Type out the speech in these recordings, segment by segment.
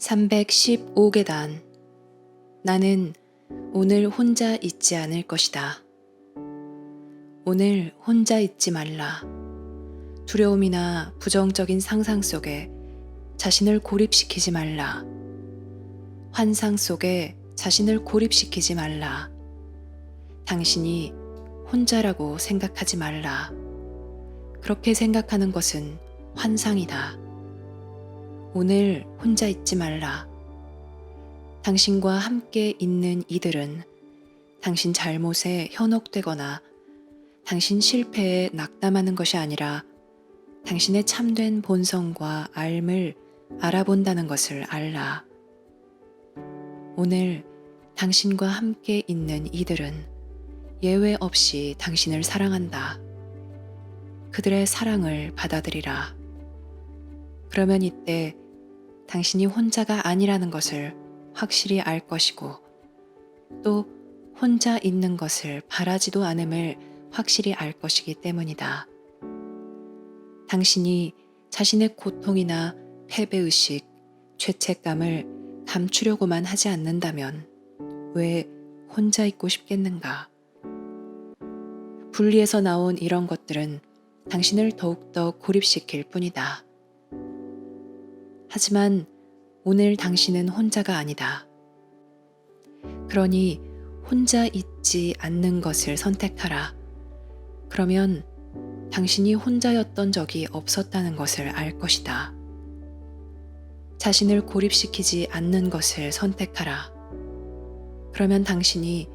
315계단. 나는 오늘 혼자 있지 않을 것이다. 오늘 혼자 있지 말라. 두려움이나 부정적인 상상 속에 자신을 고립시키지 말라. 환상 속에 자신을 고립시키지 말라. 당신이 혼자라고 생각하지 말라. 그렇게 생각하는 것은 환상이다. 오늘 혼자 있지 말라. 당신과 함께 있는 이들은 당신 잘못에 현혹되거나 당신 실패에 낙담하는 것이 아니라 당신의 참된 본성과 알을 알아본다는 것을 알라. 오늘 당신과 함께 있는 이들은 예외 없이 당신을 사랑한다. 그들의 사랑을 받아들이라. 그러면 이때 당신이 혼자가 아니라는 것을 확실히 알 것이고 또 혼자 있는 것을 바라지도 않음을 확실히 알 것이기 때문이다. 당신이 자신의 고통이나 패배의식, 죄책감을 감추려고만 하지 않는다면 왜 혼자 있고 싶겠는가? 분리에서 나온 이런 것들은 당신을 더욱더 고립시킬 뿐이다. 하지만 오늘 당신은 혼자가 아니다. 그러니 혼자 있지 않는 것을 선택하라. 그러면 당신이 혼자였던 적이 없었다는 것을 알 것이다. 자신을 고립시키지 않는 것을 선택하라. 그러면 당신이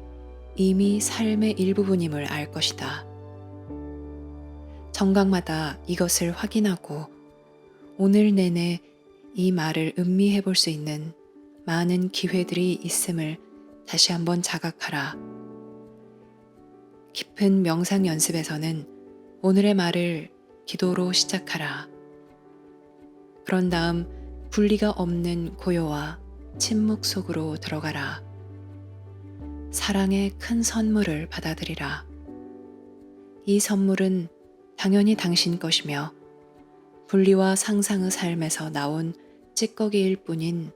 이미 삶의 일부분임을 알 것이다. 정각마다 이것을 확인하고 오늘 내내 이 말을 음미해 볼 수 있는 많은 기회들이 있음을 다시 한번 자각하라. 깊은 명상 연습에서는 오늘의 말을 기도로 시작하라. 그런 다음 분리가 없는 고요와 침묵 속으로 들어가라. 사랑의 큰 선물을 받아들이라. 이 선물은 당연히 당신 것이며 분리와 상상의 삶에서 나온 찌꺼기일 뿐인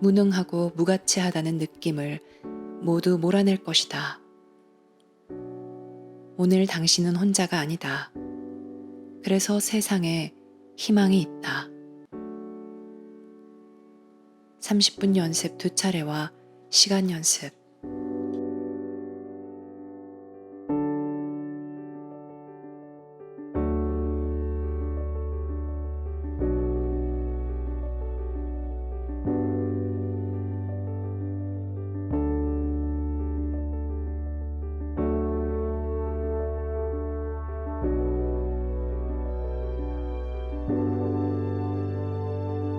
무능하고 무가치하다는 느낌을 모두 몰아낼 것이다. 오늘 당신은 혼자가 아니다. 그래서 세상에 희망이 있다. 30분 연습 두 차례와 시간 연습